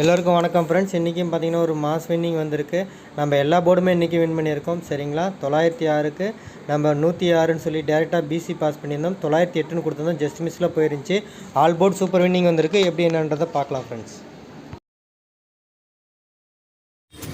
எல்லோருக்கும் வணக்கம் ஃப்ரெண்ட்ஸ் இன்றைக்கும் பார்த்தீங்கன்னா ஒரு மாஸ் வின்னிங் வந்திருக்கு. நம்ம எல்லா போர்டுமே இன்றைக்கி வின் பண்ணியிருக்கோம். சரிங்களா? தொள்ளாயிரத்தி ஆறுக்கு நம்ம நூற்றி ஆறுன்னு சொல்லி டேரெக்டாக பிசி பாஸ் பண்ணியிருந்தோம். தொள்ளாயிரத்தி எட்டுன்னு கொடுத்துருந்தோம். ஜஸ்ட் மிஸ்ஸில் போயிருந்துச்சு. ஆல் போர்டு சூப்பர் வின்னிங் வந்திருக்கு. எப்படி என்னன்றதை பார்க்கலாம் ஃப்ரெண்ட்ஸ்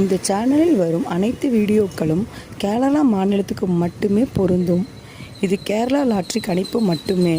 இந்த சேனலில் வரும் அனைத்து வீடியோக்களும் கேரளா மாநிலத்துக்கு மட்டுமே பொருந்தும். இது கேரளா லாட்ரி கணிப்பு மட்டுமே.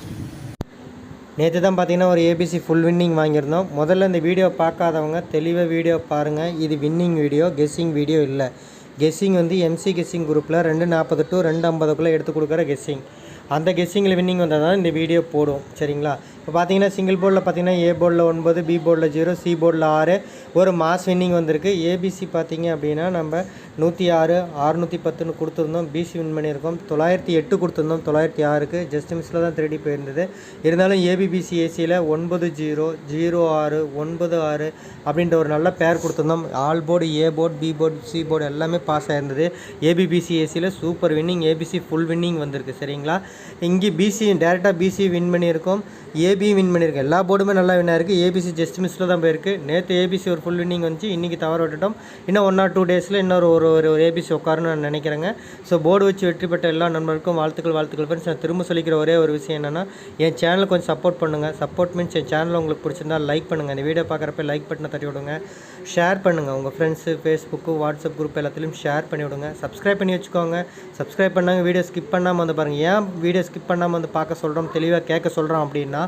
நேற்று தான் பார்த்தீங்கன்னா ஒரு ஏபிசி ஃபுல் வின்னிங் வாங்கியிருந்தோம். முதல்ல இந்த வீடியோ பார்க்காதவங்க தெளிவாக வீடியோ பாருங்கள் இது வின்னிங் வீடியோ கெஸ்ஸிங் வீடியோ இல்லை. கெஸ்ஸிங் வந்து எம்சி கெஸ்ஸிங் குரூப்பில் ரெண்டு நாற்பது டு ரெண்டு ஐம்பதுக்குள்ளே எடுத்து கொடுக்குற கெஸ்ஸிங் அந்த கெஸ்ஸிங்கில் வின்னிங் வந்தால் தான் இந்த வீடியோ போடும். சரிங்களா? இப்போ பார்த்தீங்கன்னா சிங்கிள் போர்டில் பார்த்தீங்கன்னா ஏ போர்டில் ஒன்பது பி போர்டில் ஜீரோ சி போர்டில் ஆறு. ஒரு மாஸ் வின்னிங் வந்திருக்கு. ஏபிசி பார்த்தீங்க அப்படின்னா நம்ம நூற்றி ஆறு அறுநூற்றி பத்துன்னு கொடுத்துருந்தோம் பிசி வின் பண்ணியிருக்கோம். தொள்ளாயிரத்தி எட்டு கொடுத்துருந்தோம். தொள்ளாயிரத்தி ஆறுக்கு. ஜஸ்ட் மிஸ்ஸில் தான் திருடி போயிருந்தது. இருந்தாலும் ஏபிபிசி ஏசியில் ஒன்பது ஜீரோ ஜீரோ ஆறு ஒன்பது ஆறு அப்படின்ற ஒரு நல்ல பேர் கொடுத்துருந்தோம். All board A board B board C board எல்லாமே பாஸ் ஆயிருந்தது. ஏபிபிசி ஏசியில் super winning ABC full winning வந்திருக்கு. சரிங்களா? இங்கே பிசி டேரெக்டாக பிசி வின் பண்ணியிருக்கோம். ஏ ஏபி வின் பண்ணியிருக்கு எல்லா போர்டுமே நல்லா வின் ஆயிருக்கு ஏபிசி ஜஸ்ட் மிஸ்ஸில் தான் போயிருக்கு. நேற்று ஏபிசி ஒரு ஃபுல் வின்னிங் வந்துச்சு. இன்றைக்கி தவற விட்டுட்டோம். இன்னும் ஒன் ஆர் டூ டேஸில் இன்னொரு ஒரு ஒரு ஒரு ஏபிசி உட்காருன்னு நான் நினைக்கிறேங்க. ஸோ போர்டு வச்சு வெற்றி பெற்ற எல்லா நண்பர்களுக்கும் வாழ்த்துக்கள் வாழ்த்துக்கள். ஃப்ரெண்ட்ஸ் நான் திரும்ப சொல்லிக்கிற ஒரே ஒரு விஷயம் என்னென்னா என் சேனலை கொஞ்சம் சப்போர்ட் பண்ணுங்கள் சப்போர்ட் மீன்ஸ் என் சேனல் உங்களுக்கு பிடிச்சிருந்தா லைக் பண்ணுங்கள் இந்த வீடியோ பார்க்குறப்ப லைக் பட்டனை தட்டி விடுங்க. ஷேர் பண்ணுங்கள் உங்கள் ஃப்ரெண்ட்ஸு ஃபேஸ்புக்கு வாட்ஸ்அப் குரூப் எல்லாத்துலேயும் ஷேர் பண்ணி விடுங்க. சப்ஸ்கிரைப் பண்ணி வச்சுக்கோங்க. சப்ஸ்கிரைப் பண்ணாங்க வீடியோ ஸ்கிப் பண்ணாமல் வந்து பாருங்கள் ஏன் வீடியோ ஸ்கிப் பண்ணாமல் வந்து பார்க்க சொல்கிறோம் தெளிவாக கேட்க சொல்கிறோம் அப்படின்னா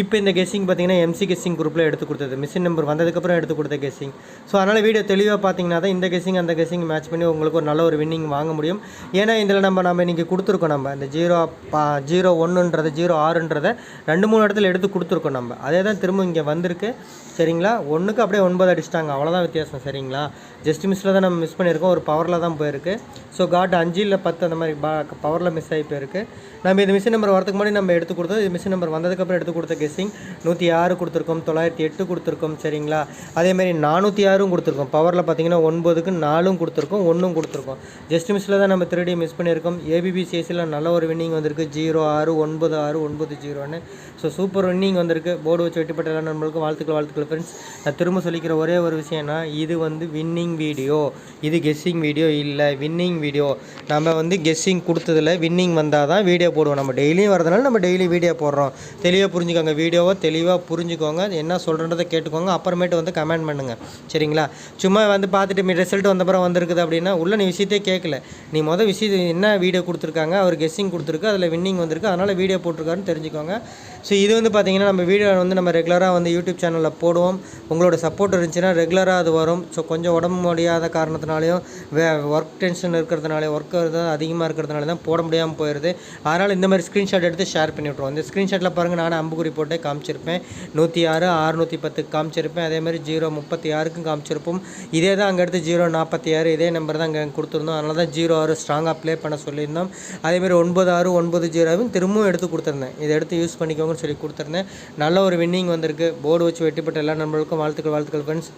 இப்போ இந்த கெஸ்ஸிங் பார்த்தீங்கன்னா எம்சி கெஸ்ஸிங் குரூப்பில் எடுத்து கொடுத்தது. மிஷின் நம்பர் வந்ததுக்கப்புறம் எடுத்து கொடுத்த கெஸ்ஸிங் ஸோ அதனால் வீடியோ தெளிவாக பார்த்தீங்கன்னா தான் இந்த கெஸ்ஸிங் அந்த கெஸ்ஸிங் மேட்ச் பண்ணி உங்களுக்கு ஒரு நல்ல ஒரு வின்னிங் வாங்க முடியும். ஏன்னா இதில் நம்ம நம்ம இன்றைக்கி கொடுத்துருக்கோம் நம்ம. இந்த ஜீரோ பா ஜீரோ ஒன்றுன்றது ஜீரோ ஆறுன்றதை ரெண்டு மூணு இடத்துல எடுத்து கொடுத்துருக்கோம் நம்ம. அதே தான் திரும்ப இங்கே வந்திருக்கு. சரிங்களா? ஒன்றுக்கு அப்படியே ஒன்பது அடிச்சிட்டாங்க. அவ்வளோதான் வித்தியாசம். சரிங்களா? ஜஸ்ட் மிஸ்ஸில் தான் நம்ம மிஸ் பண்ணியிருக்கோம். ஒரு பவரில் தான் போயிருக்கு. ஸோ காட் அஞ்சு இல்லை பத்து அந்த மாதிரி பா பவரில் மிஸ் ஆகி போயிருக்கு. நம்ம இது மிஷின் நம்பர் வரதுக்கு முன்னாடி நம்ம எடுத்து கொடுத்தோம் இது மிஷின் நம்பர் வந்ததுக்கப்புறம் எடுத்து கொடுத்த கெஸ்ஸிங் நூற்றி ஆறு கொடுத்துருக்கோம் தொள்ளாயிரத்தி எட்டு கொடுத்துருக்கோம் சரிங்களா? அதேமாதிரி நானூற்றி ஆறும் கொடுத்துருக்கோம். பவரில் பார்த்தீங்கன்னா ஒன்பதுக்கு நாலும் கொடுத்துருக்கோம் ஒன்றும் கொடுத்துருக்கோம். ஜஸ்ட் மிஸ்ஸில் தான் நம்ம திருடி மிஸ் பண்ணியிருக்கோம். ஏபிபிசிஎஸ்சியில் நல்ல ஒரு வின்னிங் வந்திருக்கு. ஜீரோ ஆறு ஒன்பது ஆறு ஒன்பது ஜீரோன்னு ஸோ சூப்பர் வின்னிங் வந்திருக்கு. போர்டு வச்சு வெட்டிப்பட்ட எல்லா நண்பர்களுக்கும் வாழ்த்துக்கள் வாழ்த்துக்கள் ஃப்ரெண்ட்ஸ் நான் திரும்ப சொல்லிக்கிற ஒரே ஒரு விஷயம்னா இது வந்து வின்னிங் வீடியோ இது கெஸ்ஸிங் வீடியோ இல்லை வின்னிங் வீடியோ நம்ம வந்து கெஸ்ஸிங் கொடுத்ததில் வின்னிங் வந்தால் தான் வீடியோ போடுவோம். நம்ம டெய்லியும் வரதுனால நம்ம டெய்லி வீடியோ போடுறோம். தெளிவாக புரிஞ்சுக்கோங்க வீடியோவை தெளிவாக புரிஞ்சுக்கோங்க. என்ன சொல்கிறன்றதை கேட்டுக்கோங்க. அப்புறமேட்டு வந்து கமெண்ட் பண்ணுங்கள் சரிங்களா? சும்மா வந்து பார்த்துட்டு ரிசல்ட் வந்தப்புறம் வந்திருக்குது அப்படின்னா உள்ள நீ விஷயத்தே கேட்கல நீ மொதல் விஷயத்தை என்ன வீடியோ கொடுத்துருக்காங்க? அவர் கெஸ்ஸிங் கொடுத்துருக்கு அதில் வின்னிங் வந்திருக்கு அதனால் வீடியோ போட்டிருக்காருன்னு தெரிஞ்சுக்கோங்க. ஸோ இது வந்து பார்த்தீங்கன்னா நம்ம வீடியோ வந்து நம்ம ரெகுலராக வந்து யூடியூப் சேனலில் போடுவோம். உங்களோட சப்போர்ட் இருந்துச்சுன்னா ரெகுலராக அது வரும். ஸோ கொஞ்சம் உடம்பு முடியாத காரணத்தினாலையும் வே ஒர்க் டென்ஷன் இருக்கிறதுனால ஒர்க் அதிகமாக இருக்கிறதுனால தான் போட முடியாமல் போயிடுது அதனால் இந்த மாதிரி ஸ்க்ரீன்ஷாட் எடுத்து ஷேர் பண்ணி விட்ருவோம் இந்த ஸ்க்ரீன்ஷாட்டில் பாருங்கள் நானும் அம்புக்குறி போட்டே காமிச்சிருப்பேன். நூற்றி ஆறு அறுநூற்றி பத்துக்கு காமிச்சிருப்பேன் அதேமாதிரி ஜீரோ முப்பத்தி ஆறுக்கும் காமிச்சிருப்போம். இதே தான் அங்கே எடுத்து ஜீரோ நாற்பத்தி ஆறு இதே நம்பர் தான் அங்கே கொடுத்துருந்தோம். அதனால தான் ஜீரோ ஆறு ஸ்ட்ராங்காக ப்ளே பண்ண சொல்லியிருந்தோம். அதேமாதிரி ஒன்பது ஆறு ஒன்பது ஜீரோவும் திரும்பவும் எடுத்து கொடுத்துருந்தேன். இதை எடுத்து யூஸ் பண்ணிக்கோங்கன்னு சொல்லி கொடுத்துருந்தேன். நல்ல ஒரு வின்னிங் வந்திருக்கு. போர்டு வச்சு வெட்டிப்பட்ட எல்லா நண்பர்களுக்கும் வாழ்த்துக்கள் வாழ்த்துக்கள் ஃப்ரெண்ட்ஸ்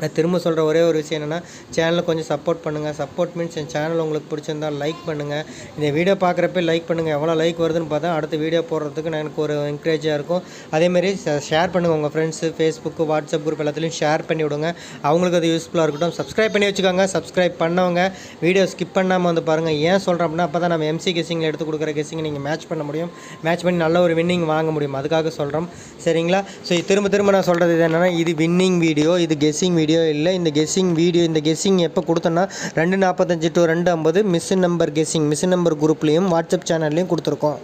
நான் திரும்ப சொல்கிற ஒரே ஒரு விஷயம் என்னென்னா சேனலை கொஞ்சம் சப்போர்ட் பண்ணுங்கள் சப்போர்ட் மீன்ஸ் என் சேனல் உங்களுக்கு பிடிச்சிருந்தா லைக் பண்ணுங்கள் இந்த வீடியோ பார்க்குறப்ப லைக் பண்ணுங்கள் எவ்வளோ லைக் வருதுன்னு பார்த்தா அடுத்த வீடியோ போடுறதுக்கு எனக்கு ஒரு என்கரேஜாக இருக்கும். அதேமாரி ஷேர் பண்ணுங்கள் உங்கள் ஃப்ரெண்ட்ஸு ஃபேஸ்புக்கு வாட்ஸ்அப் குரூப் எல்லாத்துலேயும் ஷேர் பண்ணி விடுங்க. அவங்களுக்கு அது யூஸ்ஃபுல்லாக இருக்கட்டும். சப்ஸ்கிரைப் பண்ணி வச்சுக்கோங்க. சப்ஸ்கிரைப் பண்ணவங்க வீடியோ ஸ்கிப் பண்ணாமல் வந்து பாருங்கள் ஏன் சொல்கிறேன் அப்படின்னா அப்போ தான் நம்ம எம்சி கெஸிங்கில் எடுத்து கொடுக்குற கெஸிங் நீங்கள் மேட்ச் பண்ண முடியும். மேட்ச் பண்ணி நல்ல ஒரு வின்னிங் வாங்க முடியும். அதுக்காக சொல்கிறோம் சரிங்களா? ஸோ திரும்ப திரும்ப நான் சொல்கிறது இது என்னென்னா இது வின்னிங் வீடியோ இது கெஸிங் வீடியோ இல்லை. இந்த கெஸ்ஸிங் வீடியோ இந்த கெஸ்ஸிங் எப்போ கொடுத்தோன்னா ரெண்டு நாற்பத்தஞ்சு டு ரெண்டு ஐம்பது miss number guessing miss number குரூப்லேயும் WhatsApp சேனல்லையும் கொடுத்துருக்கோம்.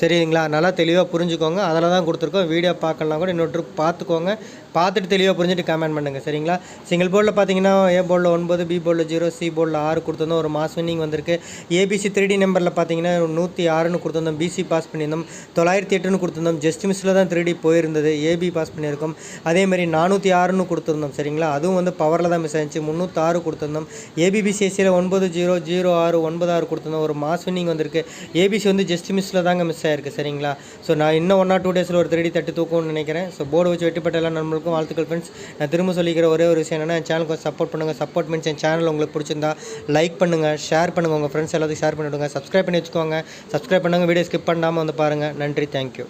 சரிங்களா? நல்லா தெளிவாக புரிஞ்சுக்கோங்க. அதில் தான் கொடுத்துருக்கோம். வீடியோ பார்க்கலாம் கூட இன்னொரு பார்த்துக்கோங்க. பார்த்துட்டு தெளிவாக புரிஞ்சுட்டு கமெண்ட் பண்ணுங்கள் சரிங்களா? சிங்கிள் போர்டில் பார்த்தீங்கன்னா ஏ போர்டில் ஒன்பது பி போர்டில் ஜீரோ சி போர்டில் ஆறு கொடுத்துருந்தோம். ஒரு மாஸ் வின்னிங் வந்திருக்கு. ஏபிசி த்ரீ டி நம்பரில் பார்த்தீங்கன்னா நூற்றி ஆறுன்னு கொடுத்துருந்தோம். பிசி பாஸ் பண்ணியிருந்தோம். தொள்ளாயிரத்தி எட்டுன்னு கொடுத்துருந்தோம். ஜஸ்ட் மிஸ்ஸில் தான் த்ரீ டி போயிருந்தது. ஏபி பாஸ் பண்ணியிருக்கோம். அதேமாதிரி நானூற்றி ஆறுன்னு கொடுத்துருந்தோம் சரிங்களா? அதுவும் வந்து பவரில் தான் மிஸ் ஆச்சு முந்நூற்றாறு கொடுத்துருந்தோம். ஏபிபிசிஎஸ்சியில் ஒன்பது ஜீரோ ஜீரோ ஆறு ஒன்பது ஆறு கொடுத்துருந்தோம். ஒரு மாஸ் வின்னிங் வந்திருக்கு. ஏபிசி வந்து ஜஸ்ட் மிஸ்ஸில் தாங்க மிஸ் ஆயிருக்கு சரிங்களா? ஸோ நான் இன்னும் ஒன் ஆர் டூ டேஸில் ஒரு த்ரீ டி தட்டி நினைக்கிறேன். ஸோ போர்டு வச்சு வெட்டிப்பட்டெல்லாம் நம்ம அனைவருக்கும் வாழ்த்துக்கள் ஃப்ரெண்ட்ஸ் நான் திரும்ப சொல்லிக்கிற ஒரே ஒரு விஷயம் என்னென்னா என் சேனலுக்கு சப்போர்ட் பண்ணுங்கள் சப்போர்ட் மீன்ஸ் என் சேனல் உங்களுக்கு பிடிச்சிருந்தா லைக் பண்ணுங்கள் ஷேர் பண்ணுங்கள் உங்கள் ஃப்ரெண்ட்ஸ் எல்லாத்துக்கும் ஷேர் பண்ணிவிடுங்க. சப்ஸ்கிரைப் பண்ணி வச்சுக்கோங்க. சப்ஸ்கிரைப் பண்ணுங்கள் வீடியோ ஸ்கிப் பண்ணாமல் வந்து பாருங்கள் நன்றி தேங்க்யூ